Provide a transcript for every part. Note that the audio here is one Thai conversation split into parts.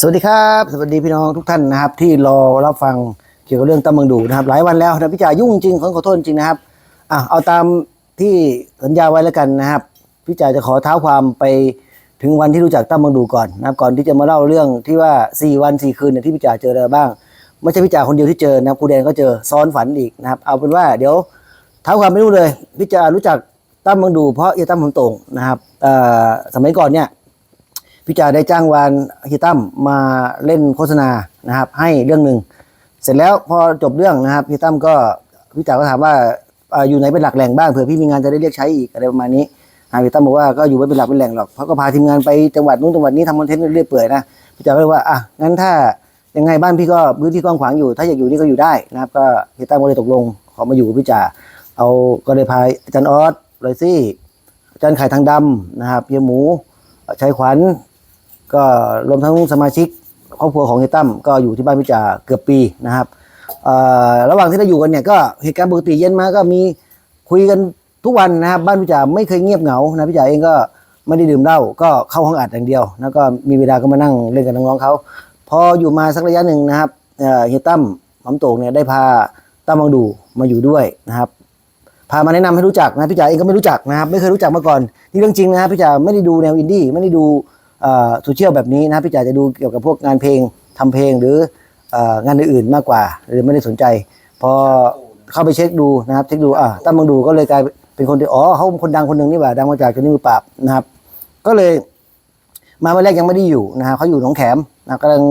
สวัสดีครับ สวัสดีพี่น้องทุกท่านนะครับ ที่รอรับฟังเกี่ยวกับเรื่องตำเมืองดูนะครับ หลายวันแล้วนะพี่จ่ายุ่งจริงขอขอโทษจริงนะครับอะเอาตามที่สัญญาไว้แล้วกันนะครับพี่จ่าจะขอเท้าความไปถึงวันที่รู้จักตั้มเมืองดูก่อนนะครับก่อนที่จะมาเล่าเรื่องที่ว่า 4 วัน 4 คืนเนี่ยที่พี่จ่าเจออะไรบ้าง ไม่ใช่พี่จ่าคนเดียวที่เจอนะครับครูแดนก็เจอซ้อนฝันอีกนะครับ เอาเป็นว่าเดี๋ยวเท้าความไม่รู้เลยพี่จ่ารู้จักตั้มเมืองดูเพราะเอตั้มผมตรงนะครับสมัยก่อนเนี่ย พี่จ่าได้จ้างวานฮิตั้มมาเล่นโฆษณานะครับ ให้เรื่องหนึ่งเสร็จแล้วพอจบเรื่องนะครับพี่ตั้มก็พี่จ่าก็ถามว่าอยู่ไหนเป็นหลักแหล่งบ้างเผื่อพี่มีงานจะได้เรียกใช้อีกอะไรประมาณนี้อ่าพี่ตั้มบอกว่าก็อยู่ไม่เป็นหลักเป็นแหล่งหรอกเพราะก็พาทีมงานไปจังหวัดนู้นจังหวัดนี้ทำคอนเทนต์เรื่อยเปื่อยนะพี่จ่าก็เลยว่าอะงั้นถ้ายังไงบ้านพี่ก็พื้นที่กว้างขวางอยู่ ถ้าอยากอยู่นี่ก็อยู่ได้นะครับก็พี่ตั้มก็เลยตกลงขอมาอยู่กับพี่จ่าเอาก็เลยพาอาจารย์ออสลอยซี่อาจารย์ไข่ทางดำนะครับเฮียหมูชัยขวัญ ก็รวมทั้งสมาชิกครอบครัวของเฮยตั้มก็อยู่ที่บ้านพิจาเกือบปีนะครับระหว่างที่เราอยู่กันเนี่ยก็เหตุการณ์ปกติเย็นมาก็มีคุยกันทุกวันนะครับบ้านพิจาไม่เคยเงียบเหงานะพิจาเองก็ไม่ได้ดื่มเหล้าก็เข้าห้องอัดอย่างเดียว แล้วก็มีเวลาก็มานั่งเล่นกับน้องๆเขาพออยู่มาสักระยะหนึ่งนะครับเฮยตั้มหมำโตงเนี่ยได้พาตั้มบังดูมาอยู่ด้วยนะครับพามาแนะนำให้รู้จักนะพี่จ๋าเองก็ไม่รู้จักนะครับ ไม่เคยรู้จักมาก่อนนี่เรื่องจริงนะครับพี่จ๋าไม่ได้ดูแนวอินดี้ไม่ได้ดู โซเชียลแบบนี้นะพี่จ๋าจะดูเกี่ยวกับพวกงานเพลงทำเพลงหรืองานอื่นๆมากกว่า หรือไม่ได้สนใจ พอเข้าไปเช็คดูนะครับเช็คดูอะตั้มบังดูก็เลยกลายเป็นคนที่อ๋อเขาเป็นคนดังคนหนึ่งนี่หว่าดังมาจากจานี่มือปราบนะครับ ก็เลย มาวันแรกยังไม่ได้อยู่นะครับเขาอยู่หนองแขมนะกำลัง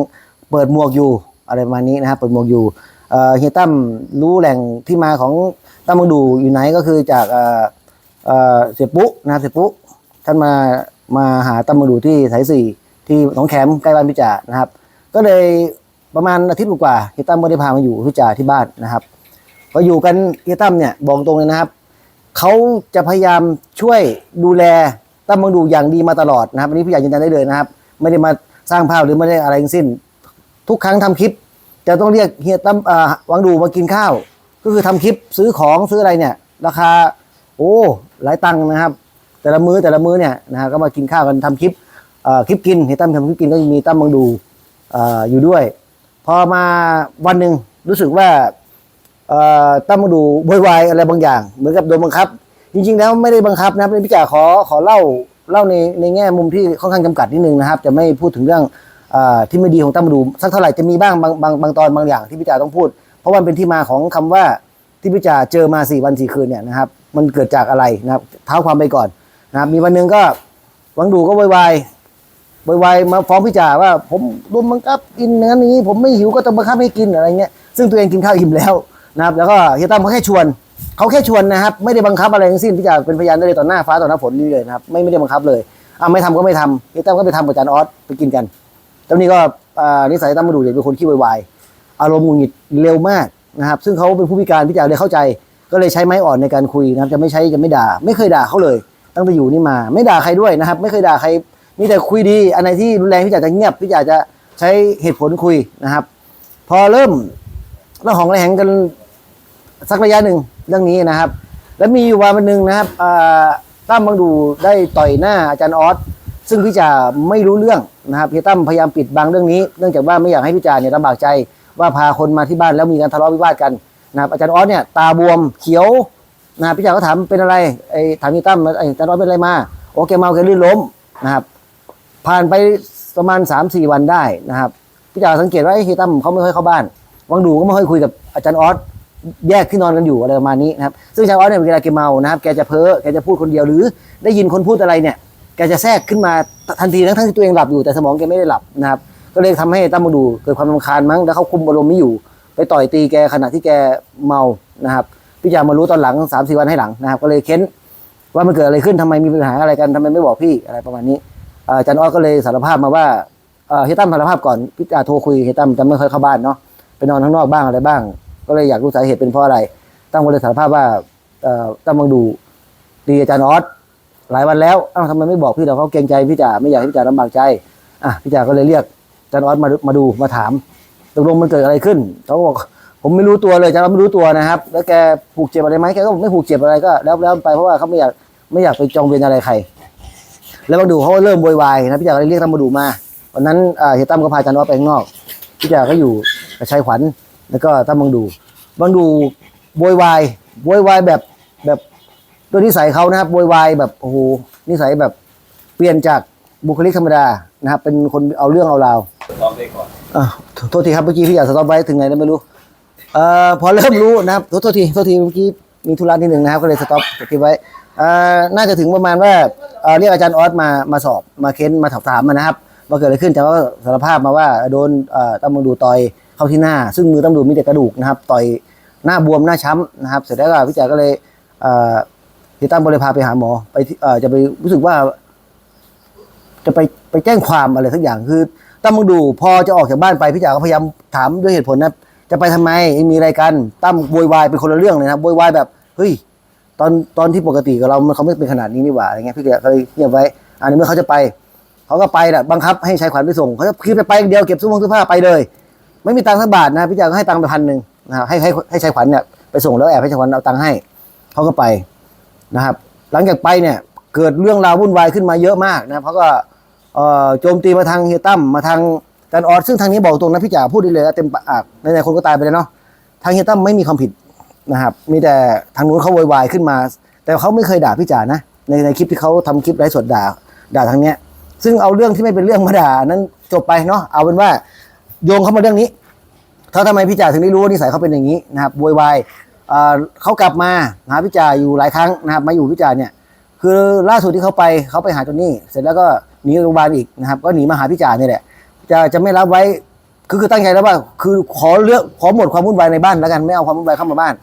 เปิดหมวกอยู่อะไรประมาณนี้นะครับเปิดหมวกอยู่เฮียตั้มรู้แหล่งที่มาของตั้มมังดูอยู่ไหนก็คือจากเอ่อเอ่อเสียปุ๊นะครับเสียปุ๊ท่านมา มาหาตั้มมังดูที่สายสี่ที่หนองแขมใกล้บ้านพิจานะครับ ก็เลยประมาณอาทิตย์กว่าเฮียตั้มก็ได้พามาอยู่พิจาที่บ้านนะครับก็อยู่กันเฮียตั้มเนี่ยบอกตรงเลยนะครับเขาจะพยายามช่วยดูแลตั้มบังดูอย่างดีมาตลอดนะครับอันนี้พี่ใหญ่ยืนยันได้เลยนะครับ ไม่ได้มาสร้างภาพหรือไม่ได้อะไรทั้งสิ้น ทุกครั้งทำคลิป จะต้องเรียกเฮียตั้มอ่าวังดูมากินข้าว ก็คือทำคลิปซื้อของซื้ออะไรเนี่ย ราคา โอ้หลายตังค์นะครับ แต่ละมื้อแต่ละมื้อเนี่ยนะฮะก็มากินข้าวกันทำคลิปคลิปกินเฮตั้มทำคลิปกินก็มีตั้มบังดูออยู่ด้วย พอมาวันหนึ่งรู้สึกว่าตั้มมาดูโวยวายอะไรบางอย่าง เหมือนกับโดนบังคับ จริง ๆ แล้วไม่ได้บังคับนะครับพี่จ่าขอขอเล่าเล่าในในแง่มุมที่ค่อนข้างจำกัดนิดนึงนะครับ จะไม่พูดถึงเรื่องอที่ไม่ดีของตั้มมาดูสักเท่าไหร่จะมีบ้างบางบางบางตอนบางอย่างที่พี่จ่าต้องพูด เพราะว่ามันเป็นที่มาของคำว่าที่พี่จ่าเจอมาสี่วันสี่คืนเนี่ยนะครับมันเกิดจากอะไรนะครับเท้าความไปก่อน นะครับมีวันหนึ่งก็วังดูก็โวยวายโวยวายมาฟ้องพี่จ่าว่าผมโดนบังคับกินอย่างนั้นอย่างนี้ผมไม่หิวก็ต้องบังคับให้กินอะไรเงี้ยซึ่งตัวเองกินข้าวอิ่มแล้วนะครับ แล้วก็เฮียตั้มเขาแค่ชวนเขาแค่ชวนนะครับ ไม่ได้บังคับอะไรทั้งสิ้นที่จะเป็นพยานได้เลยต่อหน้าฟ้าต่อหน้าฝนนี่เลยนะครับไม่ไม่ได้บังคับเลยอ่าไม่ทำก็ไม่ทำเฮียตั้มก็ไปทำกับอาจารย์ออสไปกินกันแล้วนี่ก็อ่านิสัยตั้มมาดูเนี่ยเป็นคนขี้วายอารมณ์หงุดหงิดเร็วมากนะครับ ซึ่งเขาเป็นผู้พิการพี่จ่าเลยเข้าใจ ก็เลยใช้ไม้อ่อนในการคุยนะครับจะไม่ใช้จะไม่ด่า ไม่เคยด่าเขาเลย ตั้งแต่อยู่นี่มา ไม่ด่าใครด้วยนะครับ ไม่เคยด่าใครมีแต่คุยดี อันไหนที่รุนแรงพี่จ่าจะเงียบพี่จ่าจะใช้เหตุผลคุยนะครับ พอเริ่มเระหองระแหงกันสักระยะหนึ่งเรื่องนี้นะครับ แล้วมีอยู่วันหนึ่งนะครับตั้มบังดูได้ต่อยหน้าอาจารย์ออสซึ่งพี่จ่าไม่รู้เรื่องนะครับพี่ตั้มพยายามปิดบังเรื่องนี้ เนื่องจากว่าไม่อยากให้พี่จ่าเนี่ยลำบากใจว่าพาคนมาที่บ้านแล้วมีการทะเลาะวิวาทกันนะครับอาจารย์ออสเนี่ยตาบวมเขียว นะพี่จ่าก็ถามเป็นอะไรไอ้ถามพี่ตั้มไอ้อาจารย์ออสเป็นอะไรมาโอเคเมาแกลื่นล้มนะครับ ผ่านไปประมาณ3าสี่วันได้นะครับพี่จ่าสังเกตว่าไอ้เฮียตั้มเขาไม่ค่อยเข้าบ้านวังดูก็ไม่ค่อยคุยกับอาจารย์ออสแยกที่นอนกันอยู่อะไรประมาณนี้นะครับซึ่งอาจารย์ออสเนี่ยเวลาแกเมานะครับแกจะเพ้อแกจะพูดคนเดียวหรือ ได้ยินคนพูดอะไรเนี่ยแกจะแทรกขึ้นมาทันทีทั้งที่ตัวเองหลับอยู่แต่สมองแกไม่ได้หลับนะครับก็เลยทำให้ตั้มมาดูเกิดความรำคาญมั้งแล้วเขาคุมอารมณ์ไม่อยู่ ไปต่อยตีแกขณะที่แกเมานะครับ พี่จ่ามารู้ตอนหลังสามสี่วันให้หลังนะครับก็เลยเค้นว่ามันเกิดอะไรขึ้นทำไมมีปัญหาอะไรกันทำไมไม่บอกพี่อะไรประมาณนี้อาอาจารย์ออก็เลยสารภาพมาว่าเฮตั้มสารภาพก่อนพี่จาโทรคุยเฮตั้มจะไม่เคยเข้าบ้านเนาะไปนอนข้างนอกบ้างอะไรบ้าง ก็เลยอยากรู้สาเหตุเป็นเพราะอะไร ตั้มก็เลยสารภาพว่าตั้มบังดูตีอาจารย์ออสหลายวันแล้วเอ้าทำไมไม่บอกพี่เราเขาเกรงใจพี่จ่าไม่อยากให้พี่จ่าลำบากใจอะพี่จ่าก็เลยเรียกอาจารย์ออสมามาดูมาถามตกลงมันเกิดอะไรขึ้นเขาก็บอก ผมไม่รู้ตัวเลยอาจารย์ออสไม่รู้ตัวนะครับ แล้วแกผูกเจ็บอะไรไหมแกก็บอกไม่ผูกเจ็บอะไรก็แล้วแล้วไปเพราะว่าเขาไม่อยากไม่อยากไปจองเวรอะไรใคร แล้วมาดูเขาก็เริ่มโวยวายนะพี่จ่าก็เลยเรียกท่านมาดูมามาวันนั้นอ่าเฮียตั้มก็พาอาจารย์ออสไปข้างนอกพี่จ่าก็อยู่กับชายขวัญแล้วก็ตั้มบังดูบังดูโวยวายโวยวายแบบแบบด้วยนิสัยเขานะครับโวยวายแบบโอ้โหนิสัยแบบเปลี่ยนจากบุคลิกธรรมดานะครับเป็นคนเอาเรื่องเอาราวตอบได้ก่อนอะโทษทีครับเมื่อกี้พี่อยากสต็อปไว้ถึงไหนแล้วไม่รู้ เอ่อพอเริ่มรู้นะครับโทษทีโทษทีเมื่อกี้มีธุระนิดหนึ่งนะครับก็เลยสต็อปสกิปไว้อ่าน่าจะถึงประมาณว่าเอ่อเรียกอาจารย์ออสมามาสอบมาเค้นมาถามถามมานะครับว่าเกิดอะไรขึ้นแต่ว่าสารภาพมาว่าโดนเอ่อตำรวจดูต่อยเข้าที่หน้า ซึ่งมือตำรวจมีแต่กระดูกนะครับต่อยหน้าบวมหน้าช้ำนะครับ เสร็จแล้วก็พี่จ๋าก็เลยเอ่อพี่ตั้มก็เลยพาไปหาหมอไปเอ่อจะไปรู้สึกว่า จะไปไปแจ้งความอะไรสักอย่างคือตั้มมึงดูพอจะออกจากบ้านไปพี่จ๋าก็พยายามถามด้วยเหตุผลนะ จะไปทำไมมีอะไรกันตั้มโวยวายเป็นคนละเรื่องเลยนะโวยวายแบบเฮ้ยตอนตอนที่ปกติกับเรามันเขาไม่เป็นขนาดนี้นี่หว่าอะไรเงี้ยพี่จ๋าก็เลยเงียบไว้อันนี้เมื่อเขาจะไปเขาก็ไปแหละบังคับให้ชายขวัญไปส่งเขาจะคือไปไปเดียวเก็บเสื้อผงเสื้อผ้าไปเลย ไม่มีตังค์สักบาทนะพี่จ๋าก็ให้ตังค์ไปพันหนึ่งนะครับให้ให้ให้ชายขวัญเนี่ยไปส่งแล้วแอบให้ชายขวัญเอาตังค์ให้เขาก็ไปนะครับ หลังจากไปเนี่ยเกิดเรื่องราววุ่นวายขึ้นมาเยอะมากนะเขาก็เอ่อโจมตีมาทางเฮียตั้มมาทาง อาจารย์ออสซึ่งทางนี้บอกตรงนะพี่จ๋าพูดได้เลยเต็มปากในในคนก็ตายไปแล้วเนาะทางเฮียตั้มไม่มีความผิดนะครับ มีแต่ทางนู้นเขาโวยวายขึ้นมา แต่เขาไม่เคยด่าพี่จ๋านะในในคลิปที่เขาทำคลิปไร้สดด่าด่าทางเนี้ย ซึ่งเอาเรื่องที่ไม่เป็นเรื่องมาด่านั้นจบไปเนาะเอาเป็นว่าโยงเข้ามาเรื่องนี้เขาทำไมพี่จ๋าถึงได้รู้ว่านิสัยเขาเป็นอย่างนี้นะครับโวยวายเขากลับมาหาพี่จ๋าอยู่หลายครั้งนะครับ มาอยู่พี่จ๋าเนี่ยคือล่าสุดที่เขาไปเขาไปหาจนนี่เสร็จแล้วก็หนีโรงพยาบาลอีกนะครับ ก็หนีมาหาพี่จ่าเนี่ยแหละ จะจะไม่รับไว้คือคือตั้งใจแล้วว่า คือขอเลือกขอหมดความวุ่นวายในบ้านแล้วกันไม่เอาความวุ่นวายเข้ามาบ้าน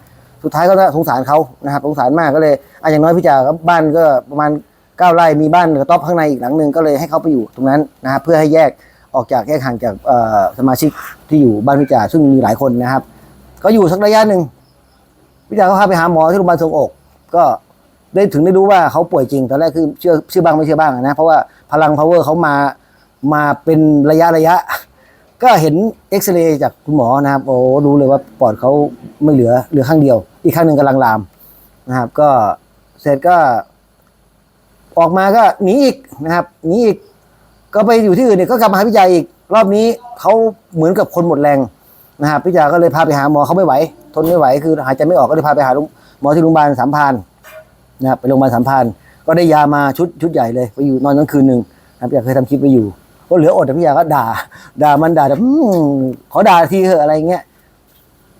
สุดท้ายก็สงสารเขานะครับสงสารมากก็เลยอะอย่างน้อยพี่จ่าบ้านก็ประมาณเก้าไร่มีบ้านกระต๊อบข้างในอีกหลังหนึ่งก็เลยให้เขาไปอยู่ตรงนั้นนะครับเพื่อให้แยกออกจากแยกห่างจากสมาชิกที่อยู่บ้านพี่จ่าซึ่งมีหลายคนนะครับ ก็อยู่สักระยะหนึ่งพี่จ่าก็พาไปหาหมอที่โรงพยาบาลทรงอก ก็ได้ถึงได้รู้ว่าเขาป่วยจริงตอนแรกคือเชื่อเชื่อบ้างไม่เชื่อบ้างนะเพราะว่าพลัง power เขามา มาเป็นระยะระยะ ก็เห็นเอ็กซเรย์จากคุณหมอนะครับ โอ้รู้เลยว่าปอดเขาไม่เหลือเหลือข้างเดียว อีกข้างหนึ่งกำลังลามนะครับ ก็เสร็จก็ ออกมาก็หนีอีกนะครับหนีอีก ก็ไปอยู่ที่อื่นเนี่ยก็กลับมาหาพี่จาอีก รอบนี้เขาเหมือนกับคนหมดแรงนะครับพี่จาก็เลยพาไปหาหมอเขาไม่ไหว ทนไม่ไหวคือหายใจไม่ออกก็เลยพาไปหาหมอที่โรงพยาบาลสามพรานนะครับไปโรงพยาบาลสัมพันก็ได้ยามาชุดชุดใหญ่เลยไปอยู่นอนทั้งคืนหนึ่งนะครับอยากเคยทำคลิปไปอยู่ ก็เหลืออดแต่พี่ยาก็ด่า ด่ามันด่าแบบขอด่าทีเถอะอะไรเงี้ย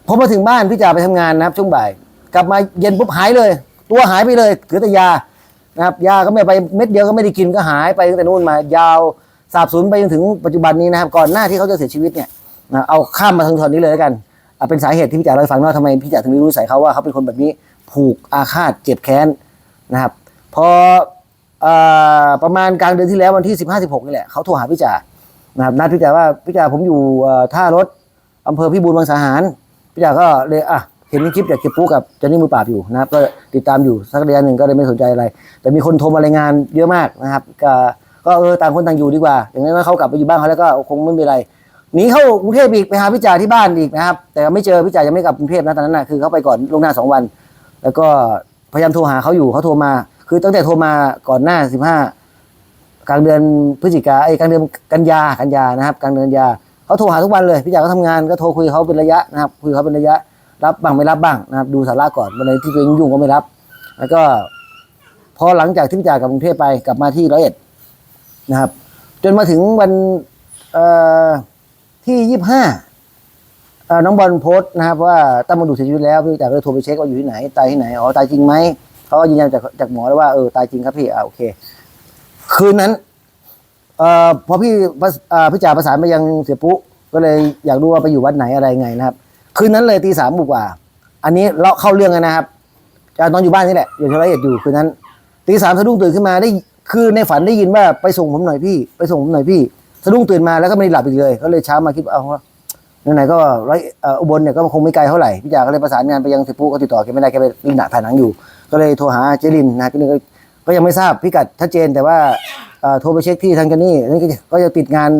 พอมาถึงบ้านพี่จ่าไปทำงานนะครับช่วงบ่าย กลับมาเย็นปุ๊บหายเลย ตัวหายไปเลยเหลือแต่ยานะครับยาก็ไม่ไปเม็ดเดียวก็ไม่ได้กินก็หายไปตั้งแต่นู่นมายาวสาบสูญไปจนถึงปัจจุบันนี้นะครับ ก่อนหน้าที่เขาจะเสียชีวิตเนี่ยเอาข้ามมาทางตอนนี้เลยแล้วกันอะเป็นสาเหตุที่พี่จ่าเราให้ฟังว่าทำไมพี่จ่าถึงรู้ใส่เขาว่าเขาเป็นคนแบบนี้ผูกอาฆาตเจ็บแค้นนะครับพอ ประมาณกลางเดือนที่แล้ววันที่สิบห้าสิบหกนี่แหละเขาโทรหาพี่จ่านะครับนัดพี่จ่าว่าพี่จ่าผมอยู่ท่ารถอำเภอพิบูลบางสาหารพี่จ่าก็เลยอะเห็นคลิปจากเก็บปุ๊กับเจนนี่มือปราบอยู่นะครับ ก็ติดตามอยู่สักระยะหนึ่งก็เลยไม่สนใจอะไร แต่มีคนโทรมารายงานเยอะมากนะครับ ก็ก็เออต่างคนต่างอยู่ดีกว่า อย่างนั้นเขากลับไปอยู่บ้านเขาแล้วก็คงไม่มีอะไรหนีเข้ากรุงเทพอีกไปหาพี่จ่าที่บ้านอีกนะครับ แต่ไม่เจอพี่จ่ายังไม่กลับกรุงเทพนะตอนนั้นนะคือเขาไปก่อนลงหน้าสองวัน แล้วก็พยายามโทรหาเขาอยู่เขาโทรมา คือตั้งแต่โทรมาก่อนหน้าสิบห้ากลางเดือนพฤศจิกาไอ้กลางเดือนกันยากันยานะครับ กลางเดือนกันยาเขาโทรหาทุกวันเลยพี่จ๋าก็ทำงานก็โทรคุยเขาเป็นระยะนะครับคุยเขาเป็นระยะ รับบ้างไม่รับบ้างนะครับ ดูสาระก่อนวันไหนที่ตัวเองยุ่งก็ไม่รับ แล้วก็พอหลังจากที่พี่จ๋ากลับกรุงเทพไปกลับมาที่ร้อยเอ็ดนะครับ จนมาถึงวันเอ่อที่ยี่ห้าน้องบอลโพสต์นะครับ ว่าตั้มมาดูเสียชีวิตแล้วพี่แต่าก็เลยโทรไปเช็คว่าอยู่ที่ไหนตายที่ไหนอ๋อตายจริงไหม เขาก็ยืนยันจากจากหมอแล้วว่าเออตายจริงครับพี่อ่าโอเค คืนนั้นเอ่อพอพี่ประอ่าพี่จ่าประสานมายังเสียปุ๊ก็เลยอยากรู้ว่าไปอยู่วัดไหนอะไรไงนะครับ คืนนั้นเลยตีสามบุกว่า อันนี้เราเข้าเรื่องกันนะครับจะนอนอยู่บ้านนี่แหละอยู่ที่ร้อยเอ็ดอยู่คืนนั้นตีสามสะดุ้งตื่นขึ้นมาได้คือในฝันได้ยินว่าไปส่งผมหน่อยพี่ไปส่งผมหน่อยพี่สะดุ้งตื่นมาแล้วก็ไม่ได้หลับอีกเลย ก็เลยเช้ามาคิดว่าเอาไหนๆก็ร้อยอุบลเนี่ยก็คงไม่ไกลเท่าไหร่พี่จ่าก็เลยประสานงานไปยังสิปุ๊ก็ติดต่อแกไม่ได้แกไปลินหนาผ่านหนังอยู่ ก็เลยโทรหาเจลินนะก็เลยก็ยังไม่ทราบพิกัดชัดเจนแต่ว่าโทรไปเช็คที่ทางกันนี่นี่ก็ก็ยังติดงาน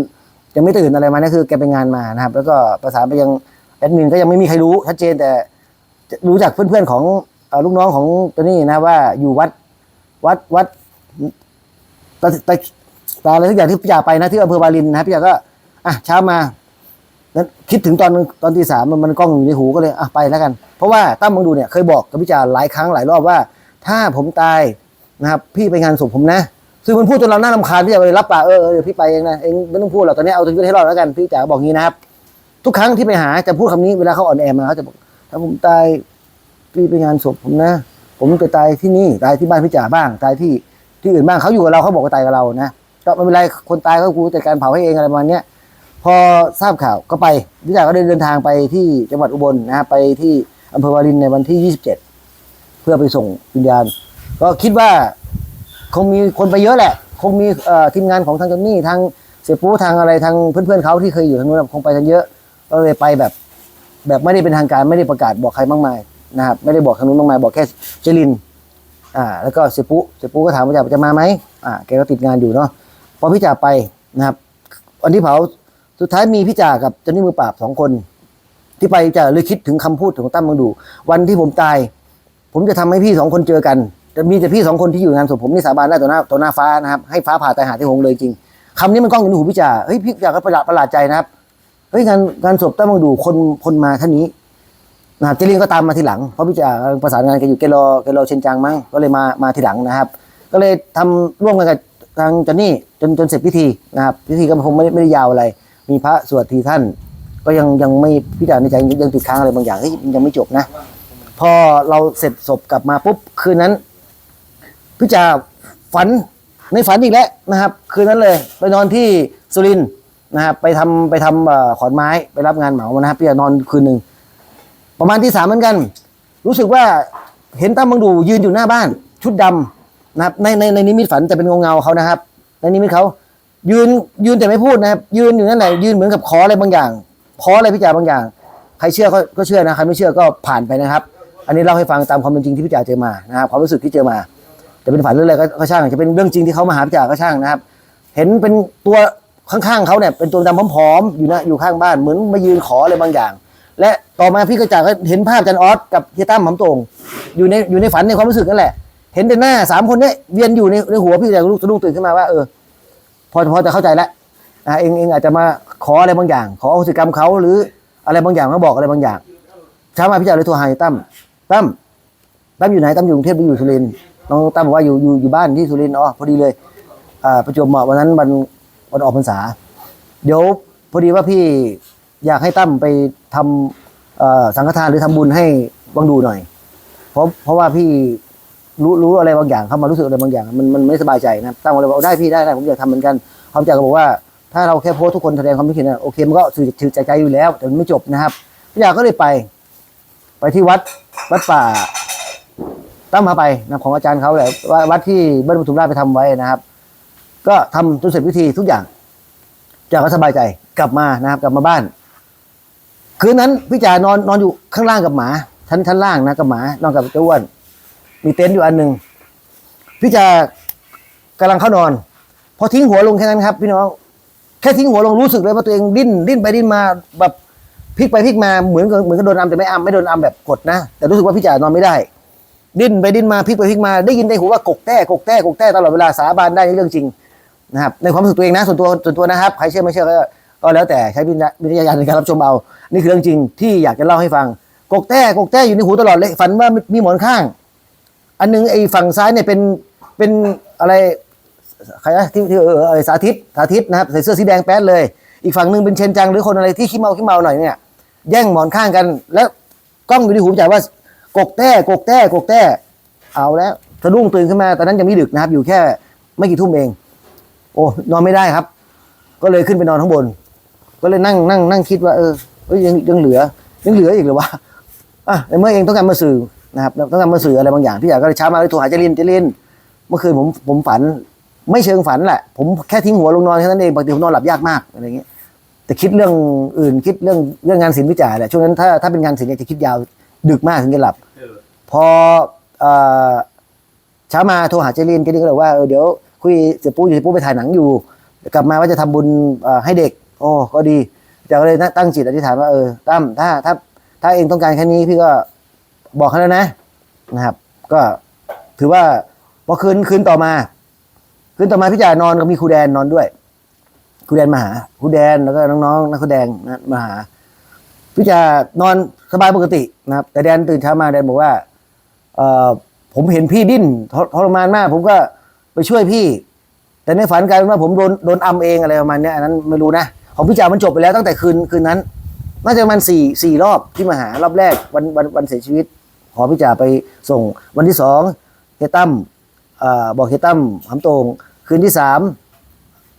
ยังไม่ตื่นอะไรมานะคือแกไปงานมานะครับ แล้วก็ประสานไปยังแอดมินก็ยังไม่มีใครรู้ชัดเจนแต่รู้จากเพื่อนๆของอลูกน้องของตัวนี้นะว่าอยู่วัดวัดวัดตะตะตตาอะไรทุกอย่างที่พี่จ่าไปนะที่อำเภอบาลินนะพี่จ่าก็อะเช้ามา นั้นคิดถึงตอนตอนตีสามมันมันกล้องอยู่ในหูก็เลยอะไปแล้วกัน เพราะว่าตั้มมังดูเนี่ยเคยบอกกับพี่จ่าหลายครั้งหลายรอบว่า ถ้าผมตายนะครับพี่ไปงานศพผมนะซึ่งมันพูดจนเราหน้าลำคาญพี่จ่าเลยรับปากเออเออเดี๋ยวพี่ไปเองนะเองไม่ต้องพูดหรอกตอนนี้เอาชีวิตให้รอดแล้วกันพี่จ่าบอกงี้นะครับ ทุกครั้งที่ไปหาจะพูดคำนี้เวลาเขาอ่อนแอมาเขาจะบอกถ้าผมตายพี่ไปงานศพผมนะ ผมจะตายที่นี่ตายที่บ้านพี่จ่าบ้างตายที่ที่อื่นบ้างเขาอยู่กับเราเขาบอกว่าตายกับเรานะก็ไม่เป็นไรคนตายก็กูจัดการเผาให้เองอะไรประมาณเนี้ย พอทราบข่าวก็ไปพี่จ่าก็ได้เดินทางไปที่จังหวัดอุบลนะฮะไปที่อำเภอวารินในวันที่ 27 เพื่อไปส่งวิญญาณ ก็คิดว่าคงมีคนไปเยอะแหละ คงมีทีมงานของทางจอนนี่ทางเสียปูทางอะไรทางเพื่อนๆเขาที่เคยอยู่ทางนู้นคงไปกันเยอะ ก็เลยไปแบบแบบไม่ได้เป็นทางการไม่ได้ประกาศบอกใครมากมายนะครับไม่ได้บอกทางนู้นมากมายบอกแค่เจลินอ่าแล้วก็เสียปุ๊เสียปุ๊ก็ถามว่าจะจะมาไหมอ่าแกก็ติดงานอยู่เนาะพอพี่จ่าไปนะครับวันที่เผา สุดท้ายมีพี่จ่ากับเจนนี่มือปราบสองคน ที่ไปจะเลยคิดถึงคำพูดของตั้มมังดู วันที่ผมตาย ผมจะทำให้พี่สองคนเจอกันแต่มีแต่พี่สองคนที่อยู่งานศพผมนี่สาบานได้ต่อหน้าต่อหน้าฟ้านะครับให้ฟ้าผ่าตายหาที่หงเลยจริงคำนี้มันก้องอยู่ในหูพี่จ่าเฮ้ยพี่จ่าก็ประหลาดประหลาดใจนะครับเฮ้ยงานงานศพตั้มมังดูคนคนมาท่านนี้นะครับเจริญก็ตามมาทีหลังเพราะพี่จ่าประสานงานกันอยู่แกรอแกรอเชนจังมั้งก็เลยมามาทีหลังนะครับ ก็เลยทำร่วมกันกับทางจอนนี่จนจนเสร็จพิธีนะครับพิธีก็คงไม่ได้ไม่ได้ยาวอะไร มีพระสวดทีท่าน ก็ยังยังไม่พี่จ่าในใจยังติดค้างอะไรบางอย่างเฮ้ยยังไม่จบนะ พอเราเสร็จศพกลับมาปุ๊บคืนนั้นพี่จ่าฝันในฝันอีกแล้วนะครับ คืนนั้นเลย ไปนอนที่สุรินนะครับไปทำไปทำขอนไม้ไปรับงานเหมามานะครับพี่จ่านอนคืนหนึ่งประมาณที่สามเหมือนกัน รู้สึกว่าเห็นตั้มบังดูยืนอยู่หน้าบ้าน ชุดดำนะครับในในในนิมิตฝันแต่เป็นเงาเงาเขานะครับ ในนิมิตเขา ยืนยืนแต่ไม่พูดนะครับยืนอยู่นั่นแหละยืนเหมือนกับขออะไรบางอย่างขออะไรพี่จ่าบางอย่าง ใครเชื่อก็ก็เชื่อนะใครไม่เชื่อก็ผ่านไปนะครับ อันนี้เล่าให้ฟังตามความเป็นจริงที่พี่จ่าเจอมานะครับความรู้สึกที่เจอมาจะเป็นฝันเรื่องอะไรก็ช่างจะเป็นเรื่องจริงที่เขามาหาพี่จ่าก็ช่างนะครับ เห็นเป็นตัวข้างๆเขาเนี่ยเป็นตัวดำผอมๆอยู่นะอยู่ข้างบ้านเหมือนมายืนขออะไรบางอย่าง และต่อมาพี่กระจ่าก็เห็นภาพจันออสกับเฮียตั้มหำโตงอยู่ในอยู่ในฝันในความรู้สึกนั่นแหละ เห็นแต่หน้าสามคนเนี้เวียนอยู่ในในหัวพี่จ่าก็รู้สะดุ้งตื่นขึ้นมาว่าเออ อพอจะเข้าใจแล้วอะเองเองอาจจะมาขออะไรบางอย่าง ขออโหสิกรรมเขาหรืออะไรบางอย่างมาบอกอะไรบางอย่างเช้ามาพี่จ่าเลยโทรหาตั้มตั้มตั้มอยู่ไหนตั้มอยู่กรุงเทพหรืออยู่สุรินทร์น้องตั้มบอกว่าอยู่อยู่อยู่บ้านที่สุรินทร์อ๋อพอดีเลยอ่าประจวบเหมาะวันนั้นวันวันออกพรรษา เดี๋ยวพอดีว่าพี่อยากให้ตั้มไปทำสังฆทานหรือทำบุญให้บังดูหน่อย เพราะเพราะว่าพี่ รู้รู้อะไรบางอย่างเข้ามารู้สึกอะไรบางอย่าง มันมันไม่สบายใจนะตั้มก็เลยบอกเอาได้พี่ได้ได้ผมอยากทำเหมือนกันความจากก็บอกว่า ถ้าเราแค่โพสทุกคนแสดงความคิดเห็นนะโอเคมันก็สื่อสื่อใจใจอยู่แล้วแต่มันไม่จบนะครับพี่อยากก็เลยไป ไปที่วัดวัดป่าตั้งมาไปนะของอาจารย์เขาแหละวัดที่เบิ้ลปทุมราชไปทำไว้นะครับ ก็ทำจนเสร็จพิธีทุกอย่างจากก็สบายใจกลับมานะครับ กลับมาบ้าน คืนนั้นพี่จ่านอนนอนอยู่ข้างล่างกับหมาชั้นชั้นล่างนะกับหมานอนกับเจ้าอ้วน มีเต็นท์อยู่อันหนึ่งพี่จ่ากำลังเข้านอน พอทิ้งหัวลงแค่นั้นครับ พี่น้องแค่ทิ้งหัวลงรู้สึกเลยว่าตัวเองดิ้นดิ้นไปดิ้นมาแบบพลิกไปพลิกมาเหมือนกับเหมือนกับโดนอัมแต่ไม่อัมไม่โดนอัมแบบกดนะ แต่รู้สึกว่าพี่จ่านอนไม่ได้ ดิ้นไปดิ้นมาพลิกไปพลิกมาได้ยินในหูว่ากกแต้กกแต้กกแต้ตลอดเวลาสาบานได้นี่เรื่องจริงนะครับในความรู้สึกตัวเองนะส่วนตัวส่วนตัวนะครับใครเชื่อไม่เชื่อก็ก็แล้วแต่ใช้วิญญาณในการรับชมเอา นี่คือเรื่องจริงที่อยากจะเล่าให้ฟัง กกแต้กกแต้อยู่ในหูตลอดเลยฝันว่ามีหมอนข้าง อันหนึงไอ้ฝั่งซ้ายเนี่ยเป็นเป็นอะไรใครนะที่ที่เออเออสาธิตสาธิตนะครับใส่เสื้อสีแดงแป๊ดเลย อีกฝั่งหนึ่งเป็นเชนจังหรือคนอะไรที่ขี้เมาขี้เมาหน่อยเนี่ย แย่งหมอนข้างกัน แล้วกล้องอยู่ในหูจ่ายว่ากกแต้กกแต้กกแต้ เอาแล้วสะดุ้งตื่นขึ้นมาตอนนั้นยังไม่ดึกนะครับ อยู่แค่ไม่กี่ทุ่มเอง โอ้นอนไม่ได้ครับ ก็เลยขึ้นไปนอนข้างบน ก็เลยนั่งนั่งนั่งคิดว่าเออยังยังเหลือ ยังเหลืออีกหรือวะอะในเมื่อเองต้องการมาสื่อ นะครับต้องการมาสื่ออะไรบางอย่างพี่อยากก็เลยเช้ามาเลยโทรหาเจรินเจรินเมื่อคืนผมผมฝัน ไม่เชิงฝันแหละ ผมแค่ทิ้งหัวลงนอนแค่นั้นเองปกติผมนอนหลับยากมากอะไรอย่างเงี้ยแต่คิดเรื่องอื่นคิดเรื่องเรื่องงานศิลป์วิจัยแหละช่วงนั้นถ้าถ้าเป็นงานศิลป์เนี่ยจะคิดยาวดึกมากถึงจะหลับ พอเช้ามาโทรหาเจรินเจรินก็เลยว่าเออเดี๋ยวคุยเสียปูอยู่เสียปูไปถ่ายหนังอยู่ กลับมาว่าจะทำบุญให้เด็ก โอ้ก็ดีแต่ก็เลยตั้งจิตอธิษฐานว่าเออตั้มถ้าถ้าถ้าเองต้องการแค่นี้พี่ก็ บอกเขาแล้วนะนะครับ ก็ถือว่าพอคืนคืนต่อมา คืนต่อมาพี่จ่านอนก็มีครูแดนนอนด้วยครูแดนมาหาครูแดนแล้วก็น้องๆนักแสดงนะมาหาพี่จ่านอนสบายปกตินะครับ แต่แดนตื่นเช้ามาแดนบอกว่า เออผมเห็นพี่ดิ้นทรมานมาก ผมก็ไปช่วยพี่ แต่ในฝันกลายเป็นว่าผมโดนโดนอำเองอะไรประมาณนี้อันนั้นไม่รู้นะของพี่จ่ามันจบไปแล้วตั้งแต่คืนคืนนั้นน่าจะประมันสี่สี่รอบที่มาหารอบแรกวันวันวันเสียชีวิต ขอพี่จ่าไปส่งวันที่สองเฮตั้มอบอกเฮตั้มหำโตงคืนที่สาม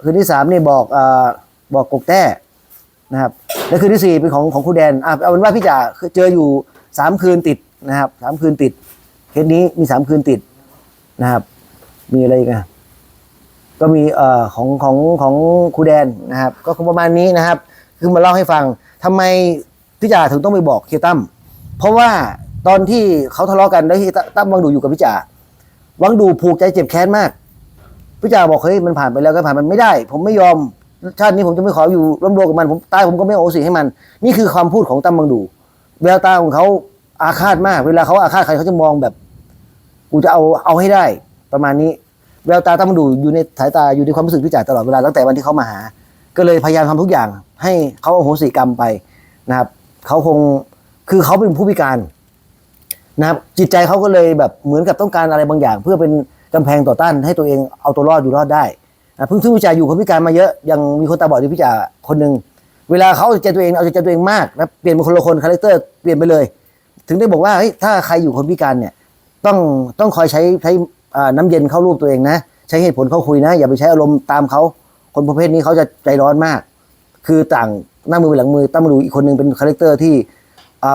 คืนที่สามนี่บอกอบอกกกแต้นะครับและคืนที่สี่เป็นของของครูแดนอะเอาเป็นว่าพี่จ่าเจออยู่สามคืนติดนะครับสามคืนติดเคสนี้มีสามคืนติดนะครับ มีอะไรกันก็มีเอ่อของของของครูแดนนะครับ ก็คงประมาณนี้นะครับ คือมาเล่าให้ฟังทำไมพี่จ่าถึงต้องไปบอกเฮตั้มเพราะว่า ตอนที่เขาทะเลาะกันแล้วเฮียตั้มวังดูอยู่กับพี่จ่าวังดูผูกใจเจ็บแค้นมากพี่จ่าบอกเฮ้ยมันผ่านไปแล้วก็ผ่านมันไม่ได้ ผมไม่ยอมชาตินี้ผมจะไม่ขออยู่ร่วมโลกกับมันผมตายผมก็ไม่โอสิให้มัน นี่คือความพูดของตั้มวังดูแววตาของเขาอาฆาตมาก เวลาเขาอาฆาตใครเขาจะมองแบบกูจะเอาเอาให้ได้ ประมาณนี้แววตาตั้มดูอยู่ในสายตาอยู่ในความรู้สึกพี่จ่าตลอดเวลาตั้งแต่วันที่เขามาหา ก็เลยพยายามทำทุกอย่าง ให้เขาโอโหสิกรรมไปนะครับเขาคงคือเขาเป็นผู้พิการ นะครับจิตใจเขาก็เลยแบบเหมือนกับต้องการอะไรบางอย่าง เพื่อเป็นกำแพงต่อต้านให้ตัวเองเอาตัวรอดอยู่รอดได้นะเพิ่งซึ่งพี่จ่าอยู่คนพิการมาเยอะยังมีคนตาบอดที่พี่จ่าคนหนึ่งเวลาเขาเอาใจตัวเองเอาใจตัวเองมากนะเปลี่ยนเป็นคนละคนคาแรคเตอร์เปลี่ยนไปเลย ถึงได้บอกว่าเฮ้ยถ้าใครอยู่คนพิการเนี่ยต้องต้องคอยใช้ใช้อ่าน้ำเย็นเข้ารูปตัวเองนะ ใช้เหตุผลเข้าคุยนะ อย่าไปใช้อารมณ์ตามเขาคนประเภทนี้เขาจะใจร้อนมาก คือต่างหน้ามือเป็นหลังมือตั้งมาดูอีกคนหนึงเป็นคาแรคเตอร์ที่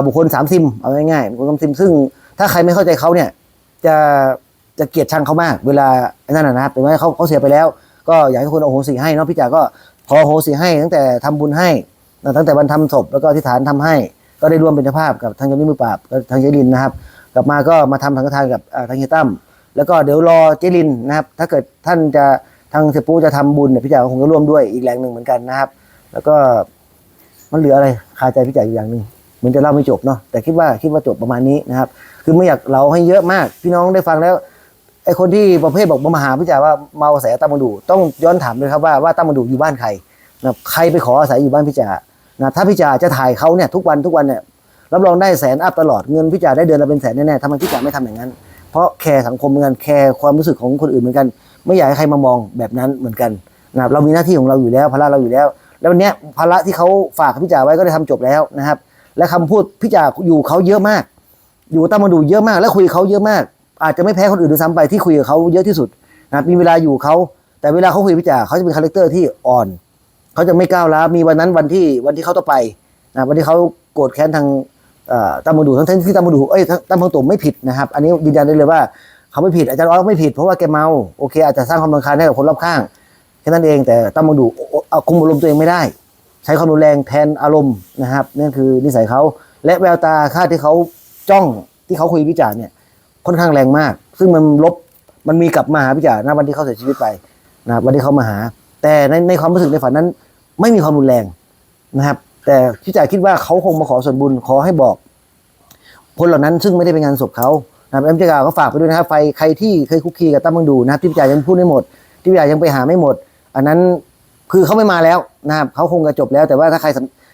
บุคคลสามซิมเอาง่ายๆบุคคลสามซิม ซึ่งถ้าใครไม่เข้าใจเขาเนี่ย จะจะเกลียดชังเขามาก เวลาไอ้นั่นนะครับถึงแม้เขาเขาเสียไปแล้ว ก็อยากให้ทุกคนโอโหสิให้เนาะพี่จ๋าก็ขอโอโหสิให้ ตั้งแต่ทำบุญให้ตั้งแต่วันทำศพแล้วก็อธิษฐานทำให้ ก็ได้ร่วมเป็นเจ้าภาพกับทางเจ้าหน้าที่มือปราบกับทางเจรินนะครับ กลับมาก็มาทำสังฆทานกับทางเฮตั้มแล้วก็เดี๋ยวรอเจรินนะครับ ถ้าเกิดท่านจะทางเสยปูจะทำบุญเนี่ยพี่จ๋าก็คงจะร่วมด้วยอีกแรงหนึ่งเหมือนกันนะครับ แล้วก็มันเหลืออะไรคาใจพี่จ๋าอยู่อย่างหนึ่ง มือนจะเล่าไม่จบเนาะแต่คิดว่าคิดว่าจบประมาณนี้นะครับ คือไม่อยากเล่าให้เยอะมาก พี่น้องได้ฟังแล้วไอ้คนที่ประเภทบอกมาหาพี่จ๋าว่าเมาแสตั้มมาดูต้องย้อนถามเลยครับว่าว่าตั้มมาดูอยู่บ้านใครนะใครไปขออาศัยอยู่บ้านพี่จ๋านะถ้าพี่จ๋าจะถ่ายเขาเนี่ยทุกวันทุกวันเนี่ยรับรองได้แสนอัพตลอดเงินพี่จ่าได้เดือนละเป็นแสนแน่ๆทำไมพี่จ่าไม่ทำอย่างนั้น เพราะแคร์สังคมเหมือนกันแคร์ความรู้สึกของคนอื่นเหมือนกัน ไม่อยากให้ใครมามองแบบนั้นเหมือนกันนะเรามีหน้าที่ของเราอยู่แล้วภาระเราอยู่แล้ว แล้ววันเนี้ยภาระที่เขาฝากพี่จ่าไว้ก็ได้ทำจบแล้วนะครับ และคำพูดพี่จ่าอยู่เขาเยอะมาก อยู่ตั้งมาดูเยอะมาก แล้วคุยเขาเยอะมาก อาจจะไม่แพ้คนอื่นด้วยซ้ำไปที่คุยกับเขาเยอะที่สุดนะมีเวลาอยู่เขาแต่เวลาเขาคุยพี่จ่าเขาจะเป็นคาแรคเตอร์ที่อ่อนเขาจะไม่ก้าวร้าวมีวันนั้นวันที่วันที่เขาต้องไปนะวันที่เขาโกรธแค้นทางตามมาดูทั้งที่ตามมาดูเอ้ยตามพังตุ่มไม่ผิดนะครับ อันนี้ยืนยันได้เลยว่าเขาไม่ผิดอาจารย์ออสไม่ผิดเพราะว่าแกเมาโอเคอาจจะสร้างความรำคาญให้กับคนรอบข้างแค่นั้นเองแต่ตามมาดูเอาคุมอารมณ์ตัวเองไม่ได้ ใช้ความรุนแรงแทนอารมณ์นะครับนั่นคือนิสัยเขาและแววตาค่าที่เขาจ้องที่เขาคุยวิจารณ์เนี่ยค่อนข้างแรงมาก ซึ่งมันลบมันมีกลับมาหาพิจารณวันที่เขาเสียชีวิตไปนะครับวันที่เขามาหา แต่ในในความรู้สึกในฝันนั้น ไม่มีความรุนแรงนะครับ แต่พี่จ่าคิดว่าเขาคงมาขอส่วนบุญขอให้บอกคนเหล่านั้นซึ่งไม่ได้เป็นงานศพเขานะครับเอ็มเจกาก็ฝากไปด้วยนะครับไฟใครที่เคยคุกคีกับตั้มบังดูนะครับที่พี่จ่ายังพูดไม่หมดที่พี่จ่ายังไปหาไม่หมด อันนั้น คือเขาไม่มาแล้วนะครับเขาคงจะจบแล้ว แต่ว่าถ้าใคร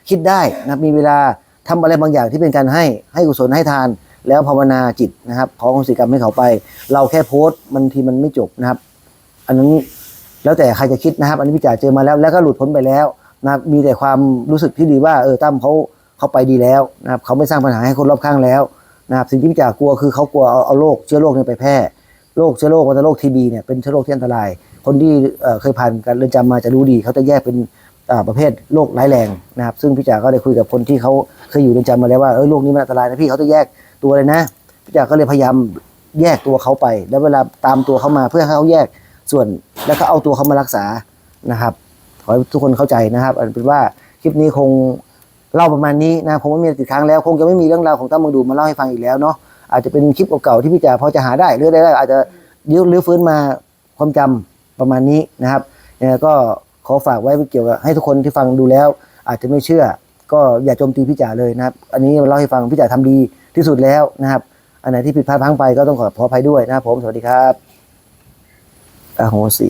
คิดได้นะครับมีเวลาทำอะไรบางอย่างที่เป็นการให้ให้กุศลให้ทาน แล้วภาวนาจิตนะครับขอองศิกรรมให้เขาไป เราแค่โพสต์มันทีมันไม่จบนะครับ อันนั้นแล้วแต่ใครจะคิดนะครับ อันนี้พี่จ่าเจอมาแล้ว แล้วก็หลุดพ้นไปแล้วนะครับมีแต่ความรู้สึกที่ดีว่าเออตั้มเขาเขาไปดีแล้วนะครับเขาไม่สร้างปัญหาให้คนรอบข้างแล้วนะครับสิ่งที่พี่จ่ากลัวคือเขากลัวเอาเอาโรคเชื้อโรคเนี่ยไปแพร่โรคเชื้อโรควัณโรคทีบีเนี่ยเป็นเชื้อโรคที่อันตราย คนที่เคยผ่านการเรือนจำมาจะรู้ดี เขาจะแยกเป็นประเภทโรคร้ายแรงนะครับ ซึ่งพี่จ่าก็ได้คุยกับคนที่เขาเคยอยู่เรือนจำมาแล้วว่าเออโรคนี้มันอันตรายนะพี่เขาจะแยกตัวเลยนะพี่จ่าก็เลยพยายามแยกตัวเขาไป แล้วเวลาตามตัวเขามาเพื่อให้เขาแยกส่วนแล้วก็เอาตัวเขามารักษานะครับขอให้ทุกคนเข้าใจนะครับ อันเป็นว่าคลิปนี้คงเล่าประมาณนี้นะผมไม่มีติดค้างแล้ว คงจะไม่มีเรื่องราวของตั้มมังดูมาเล่าให้ฟังอีกแล้วเนาะอาจจะเป็นคลิปเก่าๆที่พี่จ่าพอจะหาได้หรือได้อาจจะยื้อรื้อฟื้นมาความจำ ประมาณนี้นะครับยังไงก็ขอฝากไว้เกี่ยวกับให้ทุกคนที่ฟังดูแล้ว อาจจะไม่เชื่อ ก็อย่าโจมตีพี่จ๋าเลยนะครับ อันนี้เล่าให้ฟังพี่จ๋าทำดีที่สุดแล้วนะครับ อันไหนที่ผิดพลาดพังไปก็ต้องขอขออภัยด้วยนะครับผมสวัสดีครับอาโหสิ